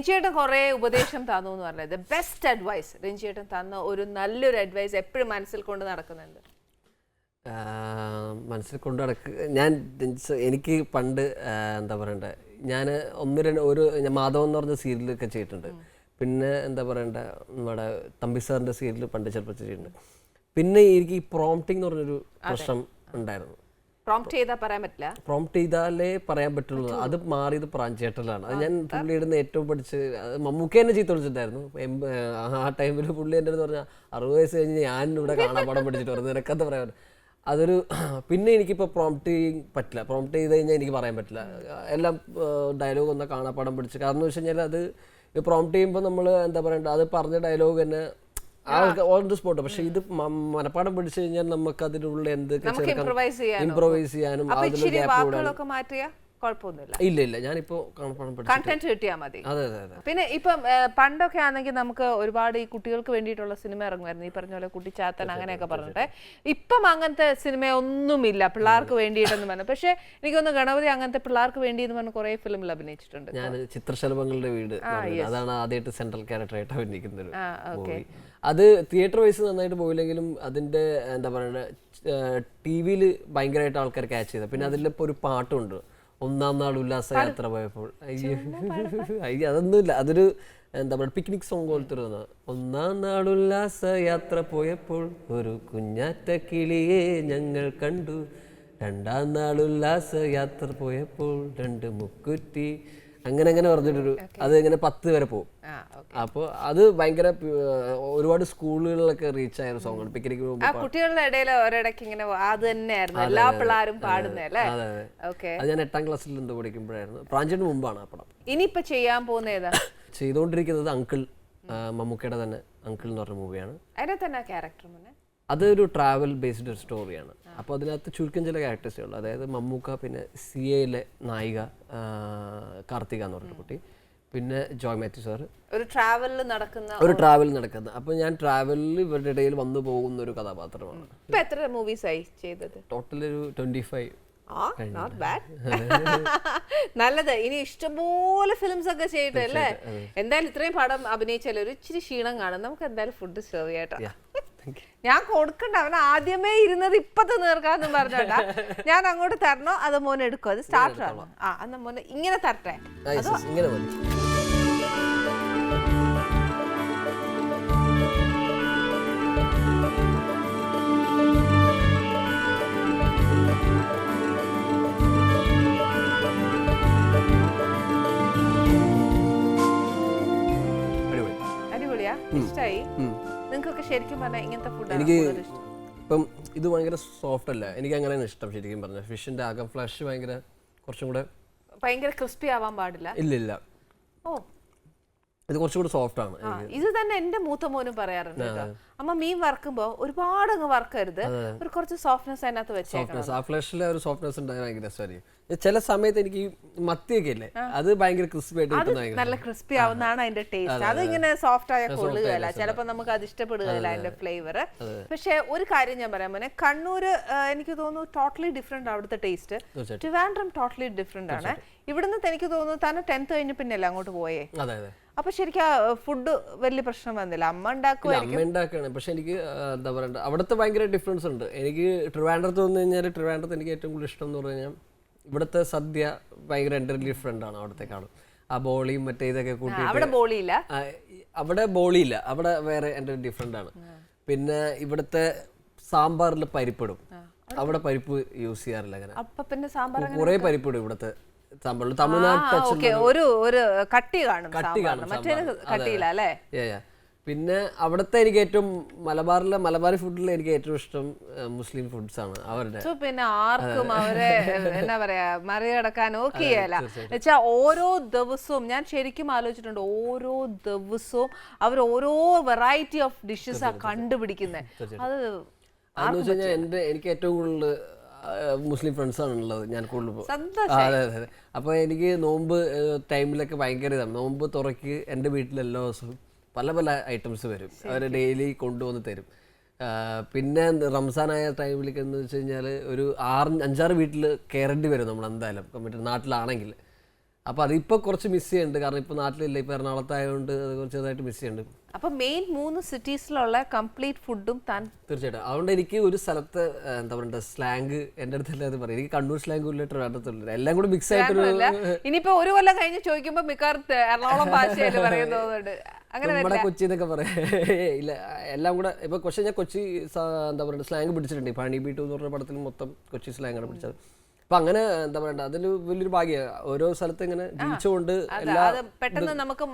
രഞ്ജിയേട്ടൻ കുറെ ഉപദേശം തന്നു എന്ന് പറഞ്ഞത് ബെസ്റ്റ് അഡ്വൈസ് രഞ്ജിയേട്ടൻ തന്ന ഒരു നല്ലൊരു അഡ്വൈസ് എപ്പോഴും മനസ്സിൽ കൊണ്ട് നടക്കുന്നുണ്ട്. മനസ്സിൽ കൊണ്ട് നടക്ക്. ഞാൻ എനിക്ക് പണ്ട് എന്താ പറയണ്ടേ ഞാൻ ഒന്ന് രണ്ട് ഒരു ഞാൻ മാധവൻ എന്ന് പറഞ്ഞ സീരിയലൊക്കെ ചെയ്തിട്ടുണ്ട്. പിന്നെ എന്താ പറയണ്ട നമ്മുടെ തമ്പി സാറിന്റെ സീരിയൽ പണ്ട് ചെറുപ്പം ചെയ്തിട്ടുണ്ട്. പിന്നെ എനിക്ക് ഈ പ്രോംപ്റ്റിംഗ് എന്ന് പറഞ്ഞൊരു പ്രശ്നം ഉണ്ടായിരുന്നു. പ്രോംപ്റ്റ് ചെയ്താൽ പറയാൻ പറ്റില്ല. പ്രോംപ്റ്റ് ചെയ്താലേ പറയാൻ പറ്റുള്ളൂ. അത് മാറിയത് പ്രാഞ്ചേട്ടലാണ് അത് ഞാൻ പുള്ളി ഇടുന്ന ഏറ്റവും പഠിച്ച് മമ്മൂക്ക എന്നെ ചീത്ത വിളിച്ചിട്ടുണ്ടായിരുന്നു. ആ ടൈമിൽ പുള്ളി എന്റെ അടുത്ത് പറഞ്ഞ അറുപത് വയസ്സ് കഴിഞ്ഞ് ഞാൻ ഇവിടെ കാണാൻ പടം പഠിച്ചിട്ട് പറഞ്ഞു നിനക്കത് പറയാൻ അതൊരു പിന്നെ എനിക്കിപ്പോൾ പ്രോംപ്റ്റ് പറ്റില്ല. പ്രോംപ്റ്റ് ചെയ്ത് കഴിഞ്ഞാൽ എനിക്ക് പറയാൻ പറ്റില്ല. എല്ലാം ഡയലോഗ് ഒന്ന് കാണാപ്പാടം പഠിച്ച്. കാരണം എന്ന് വെച്ച് കഴിഞ്ഞാൽ അത് പ്രോംപ്റ്റ് ചെയ്യുമ്പോൾ നമ്മൾ എന്താ പറയണ്ട അത് പറഞ്ഞ ഡയലോഗ് തന്നെ ഓൺ ദി സ്പോട്ട് പക്ഷെ ഇത് മനപ്പാടം പഠിച്ചു കഴിഞ്ഞാൽ നമുക്ക് അതിനുള്ള എന്തൊക്കെ? ഇംപ്രവൈസ് ചെയ്യാനും ഗ്യാപ്പ് മാറ്റിയാ? കുഴപ്പമൊന്നുമില്ല. ഇല്ല ഇല്ല. ഞാനിപ്പോ കണ്ടന്റ് കിട്ടിയാൽ മതി. പിന്നെ ഇപ്പം പണ്ടൊക്കെ ആണെങ്കിൽ നമുക്ക് ഒരുപാട് ഈ കുട്ടികൾക്ക് വേണ്ടിയിട്ടുള്ള സിനിമ ഇറങ്ങുമായിരുന്നു. ഈ പറഞ്ഞ പോലെ കുട്ടിച്ചാത്തൻ അങ്ങനെയൊക്കെ പറഞ്ഞിട്ട്. ഇപ്പം അങ്ങനത്തെ സിനിമ ഒന്നുമില്ല പിള്ളേർക്ക് വേണ്ടിയിട്ടെന്ന് പറഞ്ഞു. പക്ഷെ എനിക്കൊന്ന് ഗണപതി അങ്ങനത്തെ പിള്ളേർക്ക് വേണ്ടി എന്ന് പറഞ്ഞ കുറെ ഫിലിമിൽ അഭിനയിച്ചിട്ടുണ്ട്. ഞാൻ ചിത്രശലഭങ്ങളുടെ വീട്. അതാണ് ആദ്യമായിട്ട് സെൻട്രൽ ക്യാരക്ടറായിട്ട് അഭിനയിക്കുന്ന ഒരു ആ ഓക്കെ മൂവി അത് തിയേറ്റർ വൈസ് നന്നായിട്ട് പോയില്ലെങ്കിലും അതിന്റെ എന്താ പറയുക ടി വിയിൽ ഭയങ്കരമായിട്ട് ആൾക്കാർ ക്യാച്ച് ചെയ്ത. പിന്നെ അതിലിപ്പോ ഒരു പാട്ടുണ്ട്. ഒന്നാം നാൾ ഉല്ലാസ യാത്ര പോയപ്പോൾ. അയ്യോ. അയ്യോ അതൊന്നുമില്ല. അതൊരു എന്താ പറയുക പിക്നിക് സോങ് പോലത്തെ ഒരു ഒന്നാം നാൾ ഉല്ലാസ യാത്ര പോയപ്പോൾ ഒരു കുഞ്ഞാറ്റ കിളിയെ ഞങ്ങൾ കണ്ടു. രണ്ടാം നാൾ ഉല്ലാസ യാത്ര പോയപ്പോൾ രണ്ട് മുക്കുറ്റി അങ്ങനെ അങ്ങനെ പറഞ്ഞിട്ടൊരു അത് ഇങ്ങനെ പത്ത് വരെ പോകും അപ്പോൾ അത് ഭയങ്കര ഒരുപാട് സ്കൂളുകളിലൊക്കെ റീച്ച് ആയ സോങ്ങാണ് പിക്നിക് കുട്ടികളുടെ ഇടയിൽ ഒരിടയ്ക്ക് ഇങ്ങനെ അത് തന്നെയായിരുന്നു. എല്ലാ പിള്ളേരും പാടുന്നല്ലേ ഓക്കെ അത് ഞാൻ എട്ടാം ക്ലാസ്സിൽ എന്തോ പഠിക്കുമ്പോഴായിരുന്നു. പ്രാഞ്ചിന് മുമ്പാണ് ആ പടം. ഇനിയിപ്പൊ ചെയ്യാൻ പോകുന്ന ഏതാ? ചെയ്തുകൊണ്ടിരിക്കുന്നത് അങ്കിൾ മമ്മൂക്കയുടെ തന്നെ അങ്കിൾ എന്ന് പറഞ്ഞ മൂവിയാണ് അതിനെ തന്നെ ക്യാരക്ടർ മുന്നേ അതൊരു ട്രാവൽ ബേസ്ഡ് ഒരു സ്റ്റോറിയാണ് അപ്പോൾ അതിനകത്ത് ചുരുക്കം ചില ക്യാരക്ടേഴ്സേ ഉള്ളൂ. അതായത് മമ്മൂക്ക പിന്നെ സി എയിലെ നായിക കാർത്തിക എന്ന് പറഞ്ഞ കുട്ടി. പിന്നെ ജോയ് മാത്യു സാർ ഒരു ട്രാവലിൽ നടക്കുന്ന ഒരു ട്രാവൽ നടക്കുന്ന. അപ്പൊ ഞാൻ ട്രാവലിൽ ഇവരുടെ ഇടയിൽ വന്നു പോകുന്ന ഒരു കഥാപാത്രമാണ്. ഇപ്പൊ എത്ര മൂവീസ് ആയി ചെയ്തത്? ടോട്ടൽ ഒരു ട്വന്റി ഫൈവ് നല്ലത്. ഇനി ഇഷ്ടംപോലെ ഫിലിംസ് ഒക്കെ ചെയ്യട്ടെ അല്ലേ എന്തായാലും ഇത്രയും പടം അഭിനയിച്ചാൽ ഒരു ഇച്ചിരി ക്ഷീണം കാണും. നമുക്ക് എന്തായാലും ഫുഡ് സെർവ് ചെയ്യട്ടോ ഞാൻ കൊടുക്കണ്ട അവൻ ആദ്യമേ ഇരുന്നത് ഇപ്പൊ നേർക്കാന്ന് പറഞ്ഞോണ്ട. ഞാൻ അങ്ങോട്ട് തരണോ അത് മോനെ എടുക്കോ? അത് സ്റ്റാർട്ടർ ആണോ? ആ എന്നാ മോനെ ഇങ്ങനെ തരട്ടെ. ഇങ്ങനെ മതി. അടിപൊളി. അടിപൊളിയാ? ഇഷ്ടായി? നിങ്ങൾക്കൊക്കെ ശരിക്കും പറഞ്ഞാൽ ഇങ്ങനത്തെ ഫുഡ് എനിക്ക് ഇപ്പം ഇത് ഭയങ്കര സോഫ്റ്റ് അല്ല. എനിക്ക് അങ്ങനെയാണ് ഇഷ്ടം ശരിക്കും പറഞ്ഞ. ഫിഷിന്റെ ആകെ ഫ്ലഷ് ഭയങ്കര കുറച്ചും കൂടെ ഭയങ്കര ക്രിസ്പി ആവാൻ പാടില്ല. ഇല്ല ഇല്ല ഓ ഇത് കുറച്ചുകൂടി സോഫ്റ്റ് ആണ്. ഇത് തന്നെ എന്റെ മൂത്ത മോനും പറയാറുണ്ട് കേട്ടോ. അമ്മ മീൻ വർക്കുമ്പോ ഒരുപാട് അങ്ങ് വർക്കരുത് ഒരു കുറച്ച് സോഫ്റ്റ്നെസ് അതിനകത്ത് വെച്ചേക്കണം. ആ ഫ്ലഷിലെ ഒരു സോഫ്റ്റ്നെസ് ഭയങ്കര രസമായിരിക്കും. ചില സമയത്ത് എനിക്ക് മത്തിയൊക്കെ ഇല്ലേ അത് ഭയങ്കര ക്രിസ്പി ആയിട്ട് നല്ല ക്രിസ്പി ആവുന്നതാണ് അതിന്റെ ടേസ്റ്റ് അത് ഇങ്ങനെ സോഫ്റ്റ് ആയ കൊള്ളുകയല്ല. ചിലപ്പോ നമുക്ക് അത് ഇഷ്ടപ്പെടുകയില്ല അതിന്റെ ഫ്ലേവർ പക്ഷെ ഒരു കാര്യം ഞാൻ പറയാൻ പോലെ കണ്ണൂര് എനിക്ക് തോന്നുന്നു ടോട്ടലി ഡിഫറെന്റ് അവിടുത്തെ ടേസ്റ്റ്. ട്രിവാൻഡ്രം ടോട്ടലി ഡിഫറെന്റ് ആണ്. ഇവിടുന്ന് എനിക്ക് തോന്നുന്നു താൻ ടെൻത്ത് കഴിഞ്ഞ പിന്നെ അങ്ങോട്ട് പോയേ? അതെ അതെ. അപ്പൊ ശരിക്കും ഫുഡ് വലിയ പ്രശ്നം വന്നില്ല. അമ്മ ഉണ്ടാക്കുക അമ്മ ഉണ്ടാക്കുകയാണ്. പക്ഷെ എനിക്ക് എന്താ പറയണ്ട അവിടുത്തെ ഭയങ്കര ഡിഫറൻസ് ഉണ്ട്. എനിക്ക് ട്രിവാൻഡ്രത്ത് വന്നു കഴിഞ്ഞാൽ ട്രിവാൻഡ്രത്ത് എനിക്ക് ഏറ്റവും കൂടുതൽ ഇഷ്ടം എന്ന് പറഞ്ഞു കഴിഞ്ഞാൽ ഇവിടുത്തെ സദ്യ ഭയങ്കര എന്റെ ഡിഫറെന്റ് ആണ് അവിടത്തെക്കാളും. ആ ബോളിയും മറ്റേ ഇതൊക്കെ കൂട്ടി അവിടെ ബോളിയില്ല? അവിടെ ബോളിയില്ല. അവിടെ വേറെ എന്റെ ഡിഫറെന്റ് ആണ്. പിന്നെ ഇവിടുത്തെ സാമ്പാറിൽ പരിപ്പിടും. അവിടെ പരിപ്പ് യൂസ് ചെയ്യാറില്ല അങ്ങനെ. കുറേ പരിപ്പിടും ഇവിടുത്തെ സാമ്പാറിൽ തമിഴ്നാട് ടച്ച് ഓക്കെ. ഒരു ഒരു കട്ടി കാണും കട്ടി കാണും കട്ടിയില്ല അല്ലേ. പിന്നെ അവിടുത്തെ എനിക്ക് ഏറ്റവും മലബാറിലെ മലബാറി ഫുഡിൽ എനിക്ക് ഏറ്റവും ഇഷ്ടം മുസ്ലിം ഫുഡ്സ് ആണ് അവരുടെ. പിന്നെ ആർക്കും അവരെ എന്താ പറയാ മറികടക്കാൻ ഓക്കെയല്ല. വെച്ചാ ഓരോ ദിവസവും ഞാൻ ശരിക്കും ആലോചിച്ചിട്ടുണ്ട് ഓരോ ദിവസവും അവർ ഓരോ വെറൈറ്റി ഓഫ് ഡിഷസ് ആ കണ്ടുപിടിക്കുന്നത് അത് എന്റെ എനിക്ക് ഏറ്റവും കൂടുതൽ മുസ്ലിം ഫ്രണ്ട്സ് ആണ് ഉള്ളത് ഞാൻ കൂടുതൽ അതെ അതെ അതെ. അപ്പോൾ എനിക്ക് നോമ്പ് ടൈമിലൊക്കെ ഭയങ്കര ഇതാണ്. നോമ്പ് തുറക്ക് എന്റെ വീട്ടിൽ എല്ലാ ദിവസവും പല പല ഐറ്റംസ് വരും. അവർ ഡെയിലി കൊണ്ടുവന്ന് തരും. പിന്നെ റംസാനായ ടൈമിലൊക്കെ എന്ന് വെച്ച് കഴിഞ്ഞാൽ ഒരു ആറ് അഞ്ചാറ് വീട്ടിൽ കയറേണ്ടി വരും നമ്മൾ എന്തായാലും നാട്ടിലാണെങ്കിൽ. അപ്പോൾ അതിപ്പോൾ കുറച്ച് മിസ് ചെയ്യുന്നുണ്ട്. കാരണം ഇപ്പൊ നാട്ടിലില്ല. ഇപ്പൊ എറണാകുളത്തായതുകൊണ്ട് അത് കുറച്ച് ചെറുതായിട്ട് മിസ് ചെയ്യുന്നുണ്ട്. അപ്പൊ മെയിൻ മൂന്ന് സിറ്റീസിലുള്ള കംപ്ലീറ്റ് ഫുഡും താൻ തീർച്ചയായിട്ടും. അതുകൊണ്ട് എനിക്ക് ഒരു സ്ഥലത്ത് എന്താ പറയുക സ്ലാങ് എന്റെ അടുത്ത് അത് പറയും എനിക്ക് കണ്ണൂർ സ്ലാങ് ഇല്ല ട്രിവാൻഡ്രത്തുള്ള എല്ലാം കൂടി മിക്സ് ആയിട്ടൊരു ഇനിയിപ്പോ ഒരു കൊല്ലം കഴിഞ്ഞ് ചോദിക്കുമ്പോ മിക്കവാറും എറണാകുളം ഭാഷയിൽ പറയുന്നത് നമ്മുടെ കൊച്ചി എന്നൊക്കെ പറയാം. ഇല്ല എല്ലാം കൂടെ ഇപ്പൊ കൊച്ചി ഞാൻ കൊച്ചി എന്താ പറയുക സ്ലാങ് പിടിച്ചിട്ടുണ്ട്. പണി ബി ബീട്ടു എന്ന് പറഞ്ഞ പടത്തിൽ മൊത്തം കൊച്ചി സ്ലാങ് ആണ് പിടിച്ചത്. അപ്പൊ അങ്ങനെ എന്താ പറയണ്ട അതിൽ വലിയൊരു ഭാഗ്യമാണ് ഓരോ സ്ഥലത്ത് ഇങ്ങനെ ജീവിച്ചുകൊണ്ട് പെട്ടെന്ന് നമുക്ക്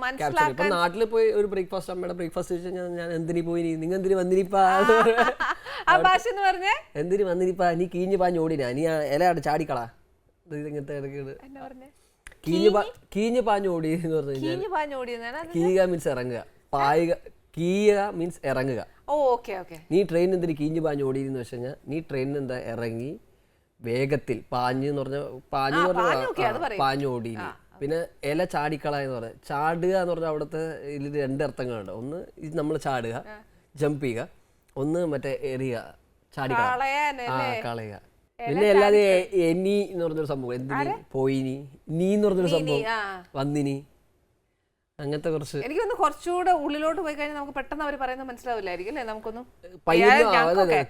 ഇപ്പൊ നാട്ടിൽ പോയി ഒരു ബ്രേക്ക്ഫാസ്റ്റ് അമ്മയുടെ ബ്രേക്ക്ഫാസ്റ്റ് ചോദിച്ചാൽ ഞാൻ എന്തിനി പോയി നിങ്ങൾ എന്തിനു വന്നിരിപ്പാ? എന്ന് എന്തിനി വന്നിനിപ്പാ നീ കീഞ്ഞു പാഞ്ഞു ഓടിനാ? നീ ഇല ചാടിക്കളാ ഇങ്ങനത്തെ ഇടയ്ക്ക് എന്നാ കീഞ്ഞ് പാഞ്ഞ് ഓടി എന്ന് പറഞ്ഞു കഴിഞ്ഞാൽ കീയുക മീൻസ് ഇറങ്ങുക. പായുക കീയുക മീൻസ് ഇറങ്ങുക. Okay okay. നീ ട്രെയിൻ എന്തിനു കീഞ്ഞു പാഞ്ഞു ഓടിയെന്ന് വെച്ച് കഴിഞ്ഞാൽ നീ ട്രെയിനിന് എന്താ? ഇറങ്ങി വേഗത്തിൽ പാഞ്ഞ് എന്ന് പറഞ്ഞ പാഞ്ഞ് എന്ന് പാഞ്ഞു, okay, അത് പറഞ്ഞാൽ പറയും. പാഞ്ഞ് ഓടി പിന്നെ ഇല ചാടിക്കള എന്ന് പറഞ്ഞ ചാടുക എന്ന് പറഞ്ഞാൽ അവിടുത്തെ ഇതിൽ രണ്ട് അർത്ഥങ്ങളുണ്ട്. ഒന്ന് ഇത് നമ്മൾ ചാടുക ജമ്പ് ചെയ്യുക ഒന്ന് മറ്റേ എറിയുക ചാടിക്കള. ആ കളയുക. പിന്നെ അല്ലാതെ എനി എന്ന് പറഞ്ഞൊരു സംഭവം. എന്തിനി? പോയിനി. നീ എന്ന് പറഞ്ഞൊരു സംഭവം. വന്നിനി. അങ്ങനത്തെ കുറച്ച് എനിക്ക് ഒന്ന് കുറച്ചുകൂടെ ഉള്ളിലോട്ട് പോയി കഴിഞ്ഞാൽ നമുക്ക് പെട്ടെന്ന് അവർ പറയുന്നത് മനസ്സിലാവില്ലായിരിക്കും അല്ലേ? നമുക്കൊന്നും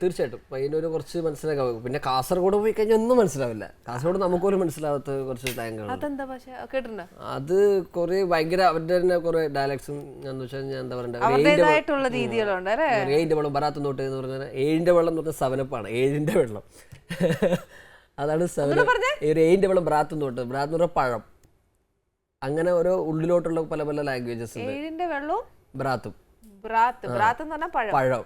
തീർച്ചയായിട്ടും. പയ്യന്നൂര് കുറച്ച് മനസ്സിലാക്കാം പിന്നെ കാസർഗോഡ് പോയി കഴിഞ്ഞാൽ ഒന്നും മനസ്സിലാവില്ല. കാസർഗോഡ് നമുക്കൊരു മനസ്സിലാവാത്ത കുറച്ച് ടാങ്കുകൾ അത് കുറെ ഭയങ്കര അവരുടെ തന്നെ കുറെ ഡയലക്ട്സും ഞാൻ എന്താ പറയണ്ട? രീതികളുണ്ട് ഏഴിന്റെ വെള്ളം ബറാത്തും നോട്ട് എന്ന് പറഞ്ഞാൽ ഏഴിന്റെ വെള്ളം എന്ന് പറഞ്ഞാൽ സവനപ്പാണ്. ഏഴിന്റെ വെള്ളം. അതാണ് സെവന ഒരു ഏഴിന്റെ വെള്ളം ബ്രാത്തും നോട്ട് ബ്രാത്ത് എന്ന് പറഞ്ഞാൽ പഴം. അങ്ങനെ ഓരോ ഉള്ളിലോട്ടുള്ള പല പല ലാംഗ്വേജസ് ഉണ്ട്. ഏഴിന്റെ വെള്ളവും ബ്രാത്തും ബ്രാത്ത് ബ്രാത്ത് എന്ന് പറഞ്ഞാൽ പഴം. പഴം.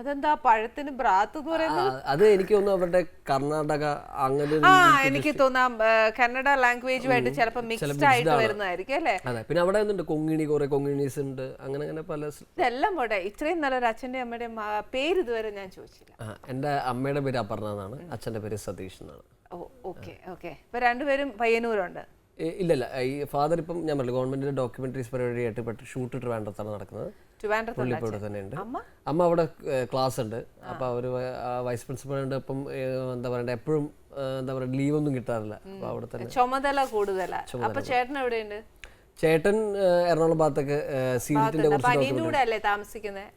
അതെന്താ പഴത്തിന് ബ്രാത്ത് എന്ന് പറയുന്നത്? അത് എനിക്ക് തോന്നുന്നു അവരുടെ കർണാടക അങ്ങനെ ആ എനിക്ക് തോന്നാം കന്നഡ ലാംഗ്വേജുമായിട്ട് ചിലപ്പോൾ മിക്സ്ഡ് ആയിട്ട് വരുന്നതായിരിക്കും അല്ലേ? അതെ പിന്നെ അവിടെ ഉണ്ട് കൊങ്ങിണി കുറെ കൊങ്ങിണീസ് ഉണ്ട്. അങ്ങനെ അങ്ങനെ പല ഇതെല്ലാം പോട്ടെ ഇത്രയും നല്ലൊരു അച്ഛന്റെ അമ്മയുടെ പേര് ഇതുവരെ ഞാൻ ചോദിച്ചില്ല. എന്റെ എന്റെ അമ്മയുടെ പേര് അപർണ എന്നാണ്. അച്ഛന്റെ പേര് സതീഷ് എന്നാണ്. Oh okay okay. ഇപ്പൊ രണ്ടുപേരും പയ്യന്നൂരുണ്ട്. ഇല്ലല്ല. ഈ ഫാദർ ഇപ്പം ഞാൻ പറഞ്ഞു ഗവൺമെന്റിന്റെ ഡോക്യുമെന്ററീസ് പരിപാടിയായിട്ട് പെട്ട് ഷൂട്ട് ട്രിവാൻഡ്രത്താണ് നടക്കുന്നത്. പുള്ളി ഇപ്പോൾ ഇവിടെ തന്നെ ഉണ്ട് അമ്മ അവിടെ ക്ലാസ് ഉണ്ട് അപ്പോൾ അവർ വൈസ് പ്രിൻസിപ്പളുണ്ട് ഇപ്പം എന്താ പറയണ്ട എപ്പോഴും എന്താ പറയുക ലീവ് ഒന്നും കിട്ടാറില്ല. അപ്പോൾ അവിടെ തന്നെ ചുമതല കൂടുതലാ. അപ്പൊ ചേട്ടൻ എവിടെയുണ്ട്? ചേട്ടൻ എറണാകുളം ഭാഗത്തൊക്കെ സീറ്റിന്റെ കുറച്ച് താമസിക്കുന്നത്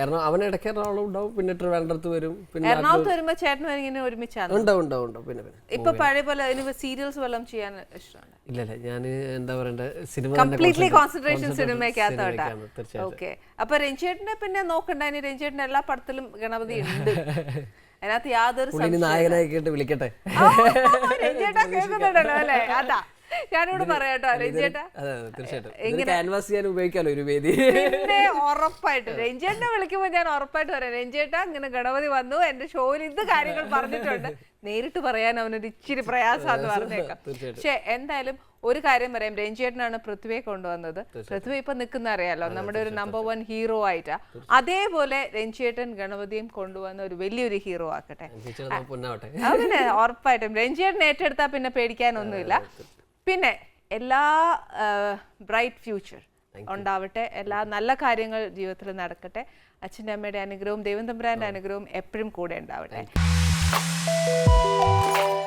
എറണാകുളം അവൻ ഇടയ്ക്ക് എറണാകുളം ഉണ്ടാവും പിന്നെ ട്രിവാൻഡ്രത്ത് വരും പിന്നെ എറണാകുളത്ത് വരുമ്പോ ചേട്ടൻ ഇങ്ങനെ ഒരുമിച്ചാണ്? ഉണ്ടാവും ഉണ്ടാവും ഉണ്ടാവും പിന്നെ പിന്നെ ഇപ്പൊ പഴയ പോലെ സീരിയൽസ് വല്ലതും ചെയ്യാൻ ഇഷ്ടമാണ് ഇല്ല ഇല്ല ഞാൻ എന്താ പറയണ്ട സിനിമ കംപ്ലീറ്റ്ലി കോൺസെൻട്രേഷൻ concentrate സിനിമയ്ക്കകത്തോട്ടാ സിനിമയ്ക്കാണ്, തീർച്ചയായിട്ടും. ഓക്കെ അപ്പൊ രഞ്ജേട്ടനെ പിന്നെ നോക്കണ്ട ഇനി രഞ്ജേട്ടൻ എല്ലാ പടത്തിലും ഗണപതി ഉണ്ട്. അതിനകത്ത് യാതൊരു നായകനായി കേട്ട് വിളിക്കട്ടെ. അതാ. ഞാനിവിടെ പറയാട്ടോ രഞ്ജേട്ടാ ക്യാൻവാസ് ചെയ്യാൻ ഉപയോഗിക്കാലോ ഒരു വേദി? പിന്നെ ഉറപ്പായിട്ട്. രഞ്ജേട്ടനെ വിളിക്കുമ്പോൾ ഞാൻ ഉറപ്പായിട്ട് പറയാം രഞ്ജേട്ടാ ഇങ്ങനെ ഗണപതി വന്നു എന്റെ ഷോയിൽ ഇത് കാര്യങ്ങൾ പറഞ്ഞിട്ടുണ്ട്. നേരിട്ട് പറയാൻ അവനൊരു ഇച്ചിരി പ്രയാസമാന്ന് പറഞ്ഞേക്കാം. പക്ഷെ എന്തായാലും ഒരു കാര്യം പറയാം രഞ്ജേട്ടനാണ് പൃഥ്വിയെ കൊണ്ടുവന്നത്. പൃഥ്വി ഇപ്പൊ നിൽക്കുന്ന അറിയാലോ നമ്മുടെ ഒരു നമ്പർ വൺ ഹീറോ ആയിട്ടാ. അതേപോലെ രഞ്ജേട്ടൻ ഗണപതിയും കൊണ്ടുവന്ന ഒരു വലിയൊരു ഹീറോ ആക്കട്ടെ. അങ്ങനെ ഉറപ്പായിട്ടും. രഞ്ജിയേട്ടൻ ഏറ്റെടുത്താൽ പിന്നെ പേടിക്കാനൊന്നുമില്ല. പിന്നെ എല്ലാ ബ്രൈറ്റ് ഫ്യൂച്ചർ ഉണ്ടാവട്ടെ. എല്ലാ നല്ല കാര്യങ്ങൾ ജീവിതത്തിൽ നടക്കട്ടെ. അച്ഛന്റെ അമ്മയുടെ അനുഗ്രഹവും ദേവൻ തമ്പുരാന്റെ അനുഗ്രഹവും എപ്പോഴും കൂടെ ഉണ്ടാവട്ടെ.